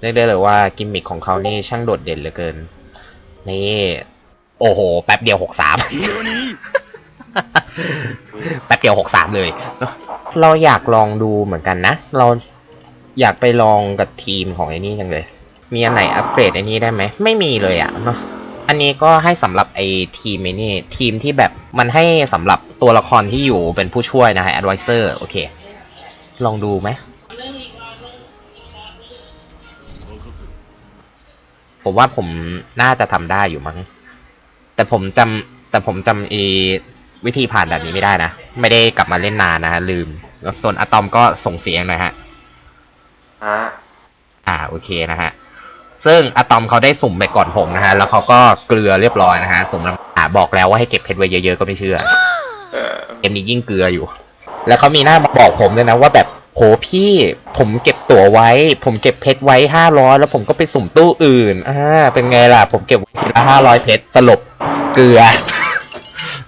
เรียกได้เลยว่ากิมมิคของเขานี่ช่างโดดเด่นเหลือเกิน นี่ โอ้โห แป๊บเดียวหกสามแป๊บเดียวหกสามเลย เราอยากลองดูเหมือนกันนะ เราอยากไปลองกับทีมของไอ้นี่จังเลย มีอันไหนอัปเกรดไอ้นี่ได้ไหม ไม่มีเลยอะเนาะอันนี้ก็ให้สำหรับไอ้ทีมไอ้นี่ ทีมที่แบบมันให้สำหรับตัวละครที่อยู่เป็นผู้ช่วยนะฮะ advisor โอเค ลองดูไหม ผมว่าผมน่าจะทำได้อยู่มั้ง แต่ผมจำแต่ผมจำเอวิธีผ่านแบบนี้ไม่ได้นะ ไม่ได้กลับมาเล่นนานนะฮะลืม ส่วนอะตอมก็ส่งเสียงหนะฮะฮะอ่าโอเคนะฮะ ซึ่งอะตอมเขาได้สุ่มไปก่อนผมนะฮะ แล้วเขาก็เกลือเรียบร้อยนะฮะ สมน้ำอ่าบอกแล้วว่าให้เก็บเพชรไว้เยอะๆก็ไม่เชื่อเออเกมนี้ยิ่งเกลืออยู่ แล้วเขามีหน้ามาบอกผมด้วยนะว่าแบบ โหพี่ผมเก็บตั๋วไว้ ผมเก็บเพชรไว้ห้าร้อยแล้วผมก็ไปสุ่มตู้อื่นอ่าเป็นไงล่ะ ผมเก็บทีละห้าร้อยเพชรสลบเกลือ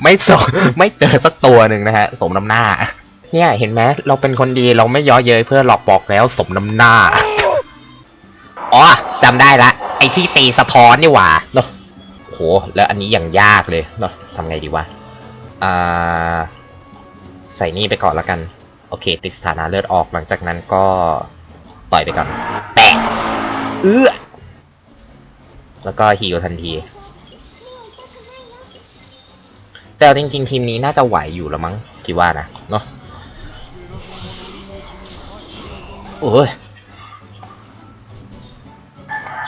ไม่สไม่เจอสักตัวหนึ่งนะฮะ สมน้ำหน้า เนี่ยเห็นไหมเราเป็นคนดีเราไม่ย้อเย้ยเพื่อหลอกบอกแล้วสมน้ำหน้าอ๋อจำได้ละ ไอ้ที่ตีสะท้อนนี่หว่าเนาะโหแล้วอันนี้อย่างยากเลยเนาะทำไงดีวะอ่าใส่นี่ไปก่อนล้วกัน โอเค ติดสถานะเลือดออกหลังจากนั้นก็ต่อยไปก่อนแปะเอื้อแล้วก็ฮีลทันที แต่จริง ๆ ทีมนี้น่าจะไหวอยู่แล้วมั้งคิดว่านะเนาะโอ้ย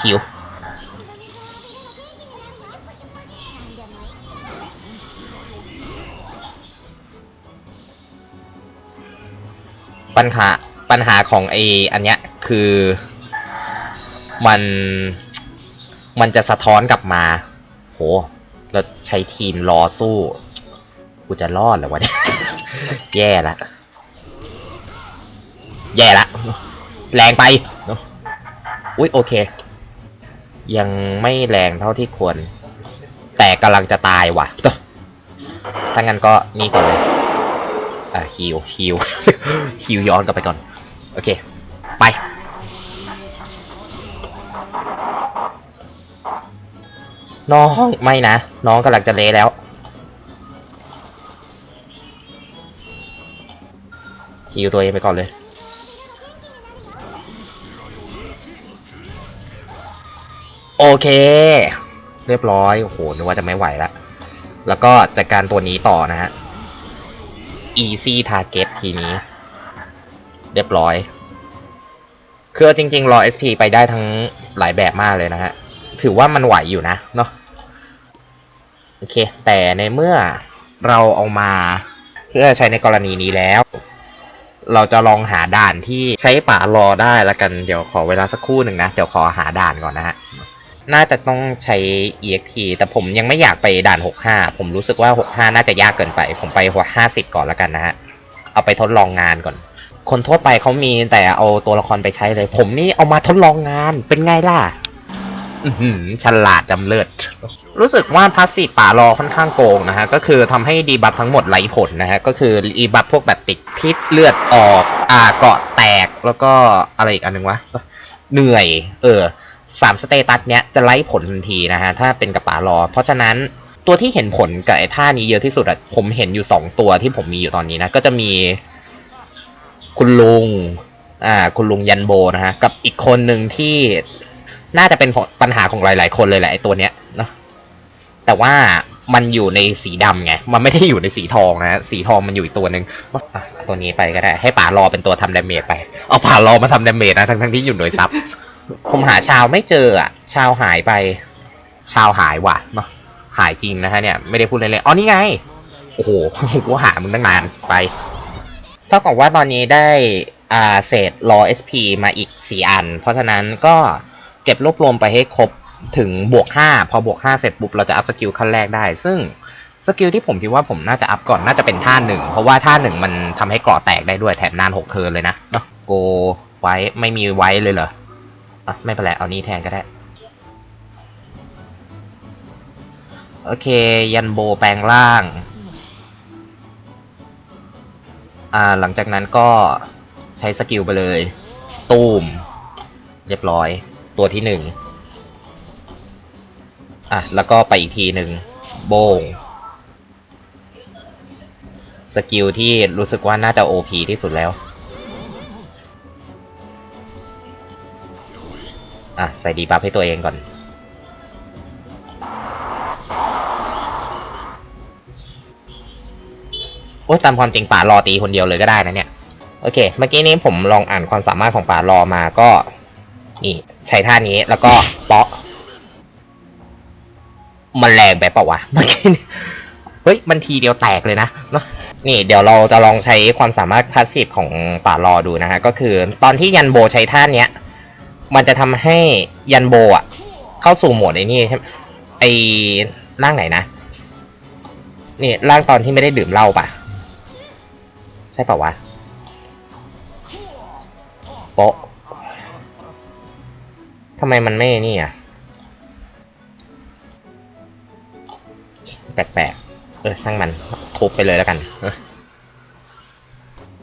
ฮิว ปัญหาปัญหาของไออันเนี้ยคือมันมันจะสะท้อนกลับมา โหแล้วใช้ทีมรอสู้ กูจะรอดเหรอวะเนี่ย แย่ละ แย่ละ แรงไปอะอุ๊ยโอเค ยังไม่แรงเท่าที่ควร แต่กำลังจะตายว่ะถ้างั้นก็นี่ก่อนเลย อ่าฮิวฮิวฮิวย้อนกลับไปก่อน โอเค ไปน้องไม่นะ น้องกำลังจะเละแล้ว ฮิวตัวเองไปก่อนเลย โอเค เรียบร้อย โอ้โหนึกว่าจะไม่ไหวละแล้วก็จัดการตัวนี้ต่อนะฮะ easy target ทีนี้ เรียบร้อย คือจริงๆ รอ SP ไปได้ทั้งหลายแบบมากเลยนะฮะ ถือว่ามันไหวอยู่นะเนาะโอเค แต่ในเมื่อเราเอามาเพื่อใช้ในกรณีนี้แล้ว เราจะลองหาด่านที่ใช้ป่ารอได้ล้วกัน เดี๋ยวขอเวลาสักครู่หนึ่งนะ เดี๋ยวขอหาด่านก่อนนะฮะ น่าจะต้องใช้ EXP แต่ผมยังไม่อยากไปด่าน 65 ผมรู้สึกว่า 65 น่าจะยากเกินไป ผมไปหัว50 ก่อนแล้วกันนะฮะ เอาไปทดลองงานก่อน คนทั่วไปเขามีแต่เอาตัวละครไปใช้เลย ผมนี่เอามาทดลองงาน เป็นไงล่ะอือหือฉลาดจำเลิศ รู้สึกว่าพาสซีฟป่ารอค่อนข้างโกงนะฮะ ก็คือทำให้ดีบัฟทั้งหมดไร้ผลนะฮะ ก็คือดีบัฟพวกแบบติดพิษเลือดออก อ่าเกาะแตก แล้วก็อะไรอีกอันนึงวะ เหนื่อย เออ สามสเตตัสเนี้ยจะไล่ผลทันทีนะฮะถ้าเป็นกระป๋ารอ เพราะฉะนั้นตัวที่เห็นผลกับไอ้ท่านี้เยอะที่สุดอะผมเห็นอยู่สองตัวที่ผมมีอยู่ตอนนี้นะ ก็จะมี คุณลุง อ่า คุณลุงยันโบนะฮะ กับอีกคนหนึ่งที่น่าจะเป็นปัญหาของหลาย ๆ คนเลยแหละไอ้ตัวเนี้ยเนาะแต่ว่ามันอยู่ในสีดำไง มันไม่ได้อยู่ในสีทองนะ สีทองมันอยู่อีกตัวหนึ่งอ่าตัวนี้ไปก็ได้ ให้ป่ารอเป็นตัวทำดาเมจไป เอาป่ารอมาทำดาเมจนะ ทั้งทั้งๆที่อยู่หน่วยซับ ผมหาชาวไม่เจออะ ชาวหายไป ชาวหายว่ะเนาะหายจริงนะฮะเนี่ย ไม่ได้พูดเล่นๆอ๋อนี่ไง โอ้โหกูหามึงตั้งนานไปเท่ากับว่าตอนนี้ได้อ่าเศษรอ SP มาอีก 4 อัน เพราะฉะนั้นก็เก็บรวบรวมไปให้ครบถึงบวก 5 พอบวก 5 เสร็จปุ๊บเราจะอัพสกิลขั้นแรกได้ ซึ่งสกิลที่ผมคิดว่าผมน่าจะอัพก่อนน่าจะเป็นท่าหนึ่งเพราะว่าท่าหนึ่งมันทำให้เกราะแตกได้ด้วยแถมนาน6เทิร์นเลยนะเนาะโกไว้ไม่มีไว้เลยเหรอ อะไม่เป็นไรเอานี้แทนก็ได้ โอเค ยันโบแปลงร่าง อ่า หลังจากนั้นก็ใช้สกิลไปเลย ตูม เรียบร้อย ตัวที่หนึ่งอะ แล้วก็ไปอีกทีหนึ่งโบงสกิลที่รู้สึกว่าน่าจะ OP ที่สุดแล้ว อะ ใส่ดีบัฟให้ตัวเองก่อน โอ้ตามความจริงป่ารอตีคนเดียวเลยก็ได้นะเนี่ย โอเค เมื่อกี้นี้ผมลองอ่านความสามารถของป่ารอมาก็ นี่ใช้ท่านี้แล้วก็เปาะ มันแรงไปเปล่าวะเมื่อกี้เฮ้ย มันทีเดียวแตกเลยนะเนอะนี่เดี๋ยวเราจะลองใช้ความสามารถพาสซีฟของป่ารอดูนะฮะ ก็คือตอนที่ยันโบใช้ท่าเนี้ย มันจะทำให้ยันโบอะ เข้าสู่โหมดไอ้นี่ใช่ไหมไอ้ร่างไหนนะนี่ร่างตอนที่ไม่ได้ดื่มเหล้าปะใช่ปะวะโปะทำไมมันไม่นี่อะแปลกๆ เออช่างมันทุบไปเลยแล้วกันเออ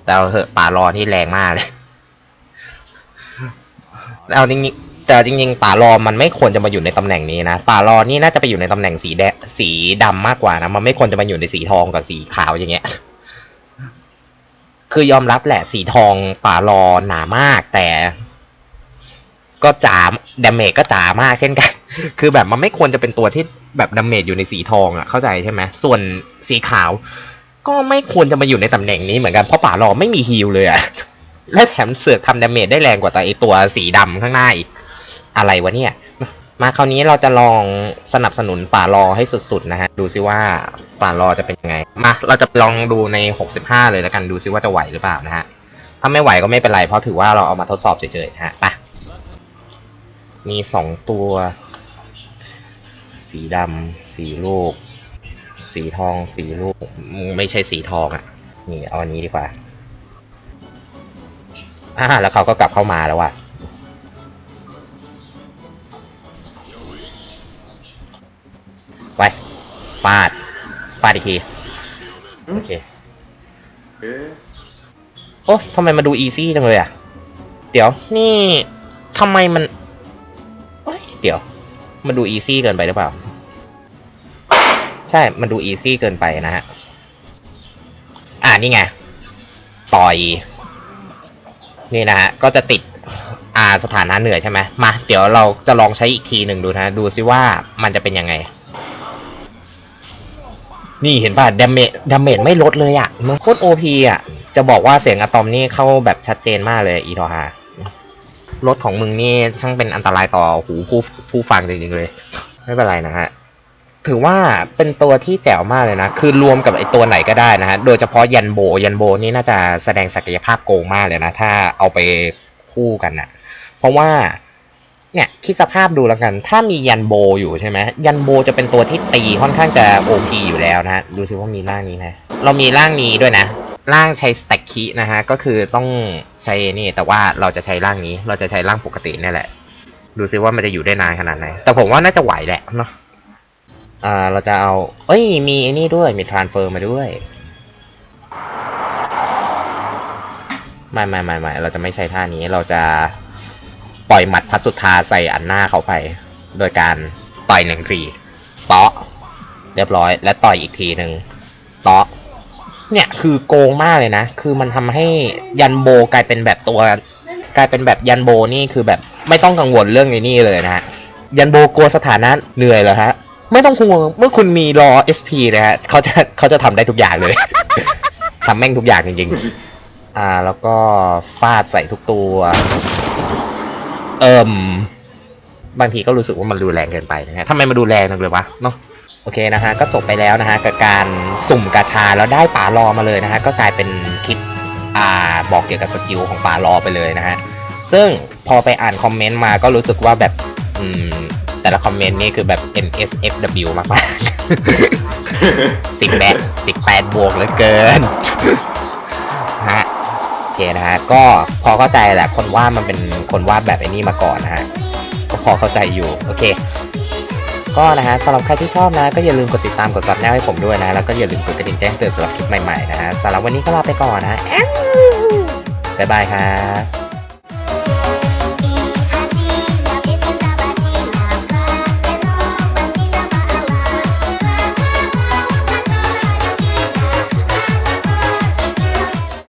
แต่เอาเถอะป่ารอที่แรงมากเลย เอาจริงๆแต่จริงๆป่ารอมันไม่ควรจะมาอยู่ในตำแหน่งนี้นะป่ารอนี่น่าจะไปอยู่ในตำแหน่งสีแดงสีดำมากกว่านะมันไม่ควรจะมาอยู่ในสีทองกับสีขาวอย่างเงี้ย คือยอมรับแหละสีทองป่ารอหนามากแต่ ก็จ๋าดาเมจก็จ๋ามากเช่นกัน คือแบบมันไม่ควรจะเป็นตัวที่แบบดาเมจอยู่ในสีทองอะเข้าใจใช่ไหมส่วนสีขาว ก็ไม่ควรจะมาอยู่ในตำแหน่งนี้เหมือนกันเพราะป่ารอไม่มีฮิลเลยอะ และแถมเสือกทำดาเมจได้แรงกว่าแต่ไอตัวสีดำข้างหน้าอีก อะไรวะเนี่ย มาคราวนี้เราจะลองสนับสนุนป่ารอให้สุดๆนะฮะ ดูซิว่าป่ารอจะเป็นยังไง มา เราจะลองดูใน 65 เลยแล้วกันดูซิว่าจะไหวหรือเปล่านะฮะ ถ้าไม่ไหวก็ไม่เป็นไร เพราะถือว่าเราเอามาทดสอบเฉยๆนะฮะไปมีสองตัว สีดำสีลูก สีทองสีลูก ไม่ใช่สีทองอะ่ะ นี่เอาอันนี้ดีกว่า อ่า แล้วเขาก็กลับเข้ามาแล้วว่ะ ไปฟาดฟาดอีกที โอเค เอ๊ะโอ้ทำไมมาดูอีซี่จังเลยอะ เดี๋ยว นี่ทำไมมันเอ้ยเดี๋ยว มันดูอีซี่เกินไปหรือเปล่า ใช่ มันดูอีซี่เกินไปนะฮะ อ่านี่ไง ต่อย นี่นะฮะก็จะติดอ่าสถานะเหนื่อยใช่ไหมมาเดี๋ยวเราจะลองใช้อีกทีหนึ่งดูนะดูซิว่ามันจะเป็นยังไง นี่เห็นป่ะดาเมจดาเมจไม่ลดเลยอะ่ะมันโคตรโอพีอะ จะบอกว่าเสียงอะตอมนี่เข้าแบบชัดเจนมากเลยอีทอฮารถของมึงนี่ช่างเป็นอันตรายต่อหูผู้ผู้ฟังจริงๆเลย ไม่เป็นไรนะฮะ ถือว่าเป็นตัวที่แจ๋วมากเลยนะ คือรวมกับไอตัวไหนก็ได้นะฮะ โดยเฉพาะยันโบ ยันโบนี่น่าจะแสดงศักยภาพโกงมากเลยนะ ถ้าเอาไปคู่กันนะเพราะว่า เนี่ยคิดสภาพดูแล้วกัน ถ้ามียันโบอยู่ใช่ไหม ยันโบจะเป็นตัวที่ตีค่อนข้างจะโอพีอยู่แล้วนะดูซิว่ามีร่างนี้ไหมเรามีร่างนี้ด้วยนะ ร่างใช้สแต็กคีนะฮะ ก็คือต้องใช้นี่ แต่ว่าเราจะใช้ร่างนี้ เราจะใช้ร่างปกตินี่แหละ ดูซิว่ามันจะอยู่ได้นานขนาดไหน แต่ผมว่าน่าจะไหวแหละเนาะ อ่า เราจะเอา เอ้ย มีไอ้นี่ด้วย มีทรานเฟอร์มาด้วย ไม่ไม่ไม่ไม่เราจะไม่ใช้ท่านี้ เราจะปล่อยหมัดพัสสุธาใส่อันหน้าเขาไป โดยการต่อยหนึ่งทีเตาะ เรียบร้อย และต่อยอีกทีหนึ่งเตาะ เนี่ยคือโกงมากเลยนะ คือมันทำให้ยันโบกลายเป็นแบบตัว กลายเป็นแบบยันโบนี่คือแบบไม่ต้องกังวลเรื่องไอ้นี่เลยนะฮะ ยันโบกลัวสถานะเหนื่อยเหรอฮะ ไม่ต้องห่วงเมื่อคุณมีรอ SP นะฮะเขาจะเขาจะทำได้ทุกอย่างเลย ทำแม่งทุกอย่างจริงๆ อ่า แล้วก็ฟาดใส่ทุกตัว เอิมบางทีก็รู้สึกว่ามันดูแรงเกินไปนะฮะทำไมมันดูแรงจังเลยวะเนาะโอเคนะฮะ ก็จบไปแล้วนะฮะ กับการสุ่มกาชาแล้วได้ป่ารอมาเลยนะฮะ ก็กลายเป็นคลิปอ่าบอกเกี่ยวกับสกิลของป่ารอไปเลยนะฮะ ซึ่งพอไปอ่านคอมเมนต์มาก็รู้สึกว่าแบบ อืม แต่ละคอมเมนต์นี่คือแบบ NSFW มากๆสิบแปดสิบแปดบวกเหลือเกินฮะโอเคนะฮะ ก็พอเข้าใจแหละ คนวาดมันเป็นคนวาดแบบไอ้นี่มาก่อนนะฮะ ก็พอเข้าใจอยู่ โอเค ก็นะฮะสำหรับใครที่ชอบนะ ก็อย่าลืมกดติดตามกดซับแนวให้ผมด้วยนะ แล้วก็อย่าลืมกดกระดิ่งแจ้งเตือนสำหรับคลิปใหม่ๆนะฮะสำหรับวันนี้ก็ลาไปก่อนนะบ๊ายบายครับ